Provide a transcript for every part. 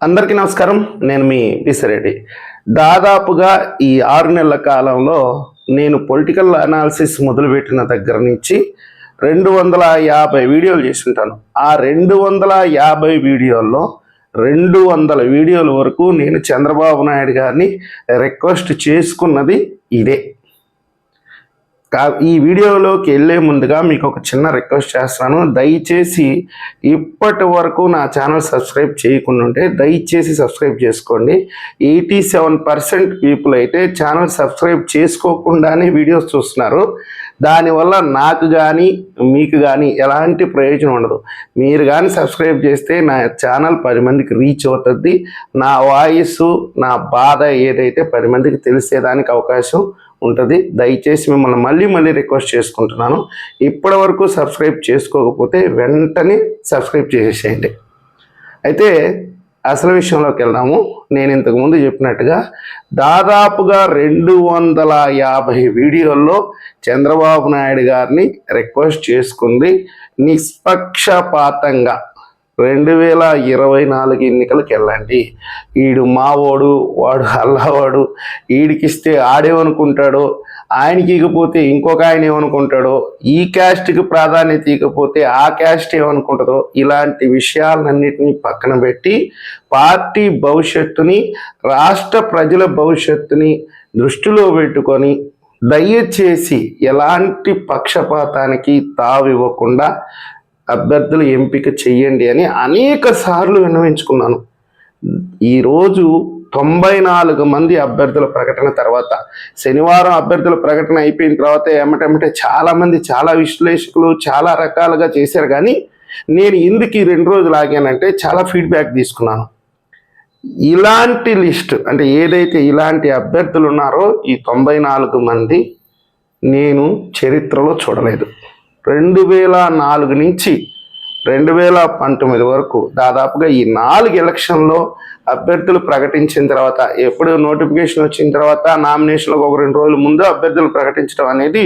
అందరికీ నమస్కారం. నేను మీ పిసిరెడ్డి దాదాపుగా ఈ ఆరు నెలల కాలంలో నేను పొలిటికల్ అనాలిసిస్ మొదలుపెట్టిన దగ్గర నుంచి రెండు వందల యాభై వీడియోలు చేసుకుంటాను ఆ రెండు వందల యాభై వీడియోల్లో రెండు వందల వీడియోల వరకు నేను చంద్రబాబు నాయుడు గారిని రిక్వెస్ట్ చేసుకున్నది ఇదే. ఈ వీడియోలోకి వెళ్ళే ముందుగా మీకు ఒక చిన్న రిక్వెస్ట్ చేస్తాను. దయచేసి ఇప్పటి వరకు నా ఛానల్ సబ్స్క్రైబ్ చేయకుండా ఉంటే దయచేసి సబ్స్క్రైబ్ చేసుకోండి. ఎయిటీ సెవెన్ పర్సెంట్ పీపుల్ అయితే ఛానల్ సబ్స్క్రైబ్ చేసుకోకుండానే వీడియోస్ చూస్తున్నారు. దానివల్ల నాకు కానీ మీకు కానీ ఎలాంటి ప్రయోజనం ఉండదు. మీరు కానీ సబ్స్క్రైబ్ చేస్తే నా ఛానల్ పది మందికి రీచ్ అవుతుంది. నా వాయిస్ నా బాధ ఏదైతే పది మందికి తెలిసేదానికి అవకాశం ఉంటుంది. దయచేసి మిమ్మల్ని మళ్ళీ మళ్ళీ రిక్వెస్ట్ చేసుకుంటున్నాను. ఇప్పటి వరకు సబ్స్క్రైబ్ చేసుకోకపోతే వెంటనే సబ్స్క్రైబ్ చేసేసేయండి అయితే అసలు విషయంలోకి వెళ్దాము. నేను ఇంతకుముందు చెప్పినట్టుగా దాదాపుగా రెండు వందల యాభై వీడియోల్లో చంద్రబాబు నాయుడు గారిని రిక్వెస్ట్ చేసుకుంది. నిష్పక్షపాతంగా రెండు వేల ఇరవై నాలుగు ఎన్నికలకు వెళ్ళండి ఈడు మావోడు వాడు అల్లవాడు ఈడికిస్తే ఆడేమనుకుంటాడో ఆయనకి ఇకపోతే ఇంకొక ఆయన ఏమనుకుంటాడో ఈ క్యాస్ట్కి ప్రాధాన్యత ఇకపోతే ఆ క్యాస్ట్ ఏమనుకుంటుందో ఇలాంటి విషయాలన్నింటినీ పక్కన పెట్టి పార్టీ భవిష్యత్తుని రాష్ట్ర ప్రజల భవిష్యత్తుని దృష్టిలో పెట్టుకొని దయచేసి ఎలాంటి పక్షపాతానికి తావివ్వకుండా అభ్యర్థులు ఎంపిక చెయ్యండి అని అనేక సార్లు విన్నవించుకున్నాను. ఈరోజు తొంభై నాలుగు మంది అభ్యర్థుల ప్రకటన తర్వాత శనివారం అభ్యర్థుల ప్రకటన అయిపోయిన తర్వాత ఏమిటంటే చాలామంది చాలా విశ్లేషకులు చాలా రకాలుగా చేశారు. కానీ నేను ఎందుకు ఈ రెండు రోజులు ఆగానంటే చాలా ఫీడ్బ్యాక్ తీసుకున్నాను. ఇలాంటి లిస్ట్ అంటే ఏదైతే ఇలాంటి అభ్యర్థులు ఉన్నారో ఈ తొంభై నాలుగు మంది నేను చరిత్రలో చూడలేదు. రెండు వేల నాలుగు నుంచి రెండు వేల పంతొమ్మిది వరకు దాదాపుగా ఈ నాలుగు ఎలక్షన్లో అభ్యర్థులు ప్రకటించిన తర్వాత ఎప్పుడు నోటిఫికేషన్ వచ్చిన తర్వాత నామినేషన్లకు ఒక రెండు రోజుల ముందు అభ్యర్థులు ప్రకటించడం అనేది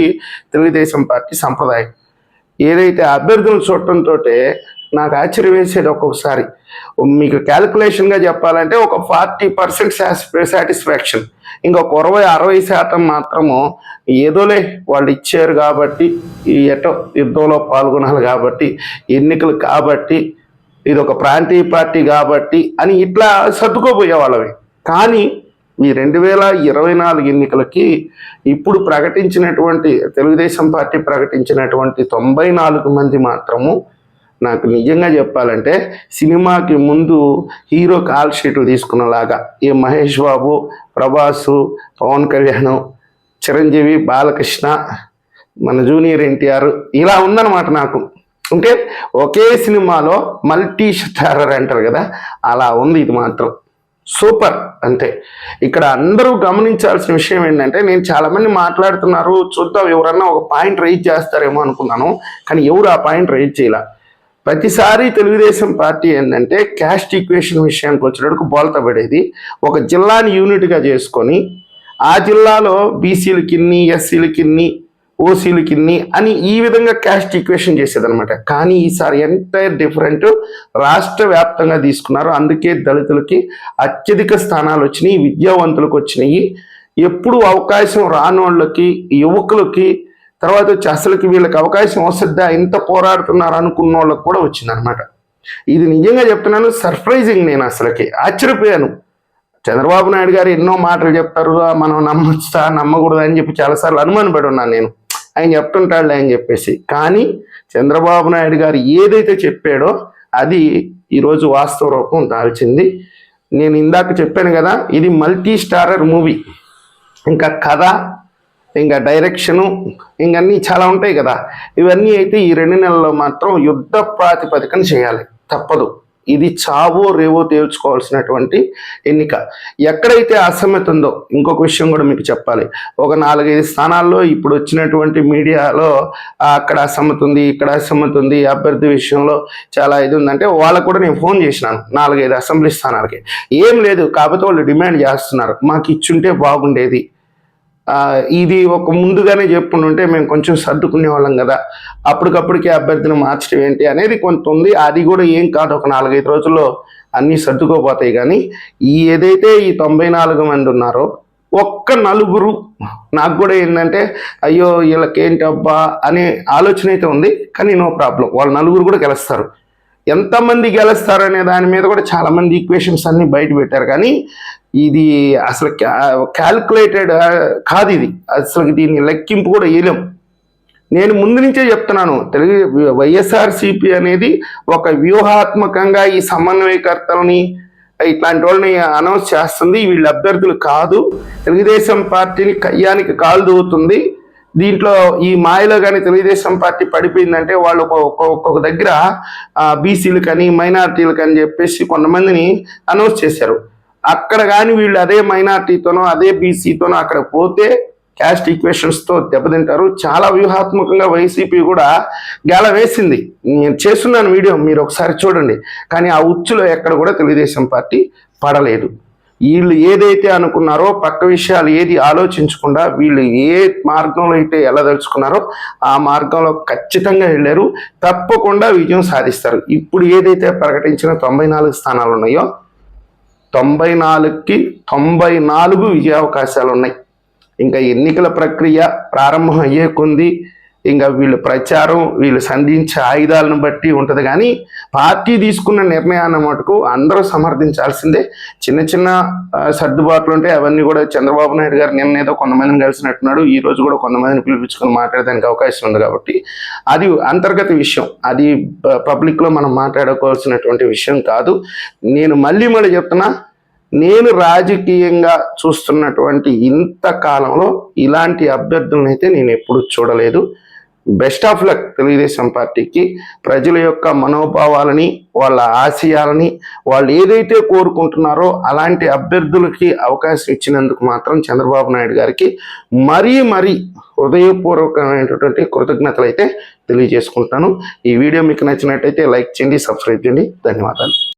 తెలుగుదేశం పార్టీ సంప్రదాయం. ఏదైతే అభ్యర్థులు చూడటంతో నాకు ఆశ్చర్యం వేసేది ఒక్కొక్కసారి. మీకు క్యాలిక్యులేషన్గా చెప్పాలంటే ఒక ఫార్టీ పర్సెంట్ సాటిస్ఫాక్షన్ ఇంకొక అరవై అరవై శాతం మాత్రము ఏదోలే వాళ్ళు ఇచ్చారు కాబట్టి ఈ ఎటో యుద్ధంలో పాల్గొనాలి కాబట్టి ఎన్నికలు కాబట్టి ఇది ఒక ప్రాంతీయ పార్టీ కాబట్టి అని ఇట్లా సర్దుకోపోయే వాళ్ళవి కానీ ఈ రెండు వేల ఇరవై నాలుగు ఎన్నికలకి ఇప్పుడు ప్రకటించినటువంటి తెలుగుదేశం పార్టీ ప్రకటించినటువంటి తొంభై నాలుగు మంది మాత్రము నాకు నిజంగా చెప్పాలంటే సినిమాకి ముందు హీరో కాల్ షీట్లు తీసుకున్నలాగా ఈ మహేష్ బాబు ప్రభాసు పవన్ కళ్యాణ్ చిరంజీవి బాలకృష్ణ మన జూనియర్ ఎన్టీఆర్ ఇలా ఉందన్నమాట నాకు. అంటే ఒకే సినిమాలో మల్టీ స్టారర్ అంటారు కదా అలా ఉంది ఇది మాత్రం. సూపర్ అంతే. ఇక్కడ అందరూ గమనించాల్సిన విషయం ఏంటంటే నేను చాలామంది మాట్లాడుతున్నారు చూద్దాం ఎవరన్నా ఒక పాయింట్ రైజ్ చేస్తారేమో అనుకున్నాను కానీ ఎవరు ఆ పాయింట్ రైజ్ చేయాల? ప్రతిసారి తెలుగుదేశం పార్టీ ఏంటంటే క్యాస్ట్ ఈక్వేషన్ విషయానికి వచ్చినప్పుడు బోల్తా పడేది. ఒక జిల్లాని యూనిట్గా చేసుకొని ఆ జిల్లాలో బీసీలు కిన్ని ఎస్సీలు కిన్ని ఓసీలు కిన్ని అని ఈ విధంగా క్యాస్ట్ ఈక్వేషన్ చేసేదనమాట కానీ ఈసారి ఎంటైర్ డిఫరెంట్ రాష్ట్ర వ్యాప్తంగా తీసుకున్నారు. అందుకే దళితులకి అత్యధిక స్థానాలు వచ్చినాయి విద్యావంతులకు వచ్చినాయి. ఎప్పుడు అవకాశం రానోళ్ళకి యువకులకి తర్వాత వచ్చి అసలుకి వీళ్ళకి అవకాశం వస్తుందా? ఇంత పోరాడుతున్నారు అనుకున్న వాళ్ళకి కూడా వచ్చిందనమాట ఇది నిజంగా చెప్తున్నాను సర్ప్రైజింగ్ నేను అసలుకి. ఆశ్చర్యపోయాను. చంద్రబాబు నాయుడు గారు ఎన్నో మాటలు చెప్తారు మనం నమ్మొచ్చా? నమ్మకూడదు? అని చెప్పి చాలాసార్లు అనుమానపడి ఉన్నాను నేను. ఆయన చెప్తుంటాడు అని చెప్పేసి. కానీ చంద్రబాబు నాయుడు గారు ఏదైతే చెప్పాడో అది ఈరోజు వాస్తవ రూపం దాల్చింది. నేను ఇందాక చెప్పాను కదా ఇది మల్టీ స్టారర్ మూవీ. ఇంకా కథ ఇంకా డైరెక్షను ఇంకన్నీ చాలా ఉంటాయి కదా. ఇవన్నీ అయితే ఈ రెండు నెలల్లో మాత్రం యుద్ధ ప్రాతిపదికన చేయాలి. తప్పదు. ఇది చావో రేవో తేల్చుకోవాల్సినటువంటి ఎన్నిక. ఎక్కడైతే అసమ్యత ఉందో ఇంకొక విషయం కూడా మీకు చెప్పాలి. ఒక నాలుగైదు స్థానాల్లో ఇప్పుడు వచ్చినటువంటి మీడియాలో అక్కడ అసమ్మతి ఉంది ఇక్కడ అసమ్మతి ఉంది అభ్యర్థి విషయంలో చాలా ఇది ఉందంటే వాళ్ళకు కూడా నేను ఫోన్ చేసినాను నాలుగైదు అసెంబ్లీ స్థానాలకి. ఏం లేదు కాకపోతే వాళ్ళు డిమాండ్ చేస్తున్నారు. మాకు ఇచ్చుంటే బాగుండేది. ఇది ఒక ముందుగానే చెప్పుకుంటుంటే మేము కొంచెం సర్దుకునే వాళ్ళం కదా. అప్పటికప్పటికి అభ్యర్థిని మార్చడం ఏంటి అనేది కొంత ఉంది. అది కూడా ఏం కాదు. ఒక నాలుగైదు రోజుల్లో అన్నీ సర్దుకోపోతాయి కానీ ఈ ఏదైతే ఈ తొంభై నాలుగు మంది ఉన్నారో ఒక్క నలుగురు నాకు కూడా ఏంటంటే అయ్యో వీళ్ళకేంటి అబ్బా అనే ఆలోచన అయితే ఉంది. కానీ నో ప్రాబ్లం. వాళ్ళు నలుగురు కూడా గెలుస్తారు. ఎంతమంది గెలుస్తారు అనే దాని మీద కూడా చాలామంది ఈక్వేషన్స్ అన్ని బయట పెట్టారు. కానీ ఇది అసలు క్యాల్కులేటెడ్ కాదు ఇది. అసలు దీన్ని లెక్కింపు కూడా వేయలేం. నేను ముందు నుంచే చెప్తున్నాను తెలుగు వైఎస్ఆర్సిపి అనేది ఒక వ్యూహాత్మకంగా ఈ సమన్వయకర్తలని ఇట్లాంటి వాళ్ళని అనౌన్స్ చేస్తుంది. వీళ్ళ అభ్యర్థులు కాదు. తెలుగుదేశం పార్టీని కయ్యానికి కాలు దూవుతుంది దీంట్లో ఈ మాయలో కానీ తెలుగుదేశం పార్టీ పడిపోయిందంటే వాళ్ళు ఒక్కొక్క ఒక్కొక్క దగ్గర బీసీలు కానీ మైనార్టీలు కానీ చెప్పేసి కొంతమందిని అనౌన్స్ చేశారు. అక్కడ కానీ వీళ్ళు అదే మైనార్టీతోనో అదే బీసీతోనో అక్కడ పోతే క్యాస్ట్ ఈక్వేషన్స్తో దెబ్బతింటారు. చాలా వ్యూహాత్మకంగా వైసీపీ కూడా గేల వేసింది. నేను చేస్తున్నాను వీడియో మీరు ఒకసారి చూడండి. కానీ ఆ ఉచ్చులో ఎక్కడ కూడా తెలుగుదేశం పార్టీ పడలేదు. వీళ్ళు ఏదైతే అనుకున్నారో పక్క విషయాలు ఏది ఆలోచించకుండా వీళ్ళు ఏ మార్గంలో అయితే వెళ్ళదలుచుకున్నారో ఆ మార్గంలో ఖచ్చితంగా వెళ్ళారు. తప్పకుండా విజయం సాధిస్తారు. ఇప్పుడు ఏదైతే ప్రకటించిన తొంభై నాలుగు స్థానాలు ఉన్నాయో తొంభై నాలుగుకి తొంభై నాలుగు విజయావకాశాలు ఉన్నాయి ఇంకా ఎన్నికల ప్రక్రియ ప్రారంభం అయ్యే కొంది ఇంకా వీళ్ళు ప్రచారం వీళ్ళు సంధించే ఆయుధాలను బట్టి ఉంటుంది. కానీ పార్టీ తీసుకున్న నిర్ణయాన్ని మటుకు అందరూ సమర్థించాల్సిందే. చిన్న చిన్న సర్దుబాట్లు ఉంటే అవన్నీ కూడా చంద్రబాబు నాయుడు గారు నిన్న ఏదో కొంతమందిని కలిసినట్టున్నాడు. ఈ రోజు కూడా కొంతమందిని పిలిపించుకొని మాట్లాడడానికి అవకాశం ఉంది కాబట్టి అది అంతర్గత విషయం. అది పబ్లిక్లో మనం మాట్లాడుకోవాల్సినటువంటి విషయం కాదు. నేను మళ్ళీ మళ్ళీ చెప్తున్నా నేను రాజకీయంగా చూస్తున్నటువంటి ఇంత కాలంలో ఇలాంటి అభ్యర్థులను అయితే నేను ఎప్పుడు చూడలేదు. బెస్ట్ ఆఫ్ లక్ తెలుగుదేశం పార్టీకి. ప్రజల యొక్క మనోభావాలని వాళ్ళ ఆశయాలని వాళ్ళు ఏదైతే కోరుకుంటున్నారో అలాంటి అభ్యర్థులకి అవకాశం ఇచ్చినందుకు మాత్రం చంద్రబాబు నాయుడు గారికి మరీ మరీ హృదయపూర్వకమైనటువంటి కృతజ్ఞతలు అయితే తెలియజేసుకుంటాను. ఈ వీడియో మీకు నచ్చినట్టయితే లైక్ చేయండి సబ్స్క్రైబ్ చేయండి. ధన్యవాదాలు.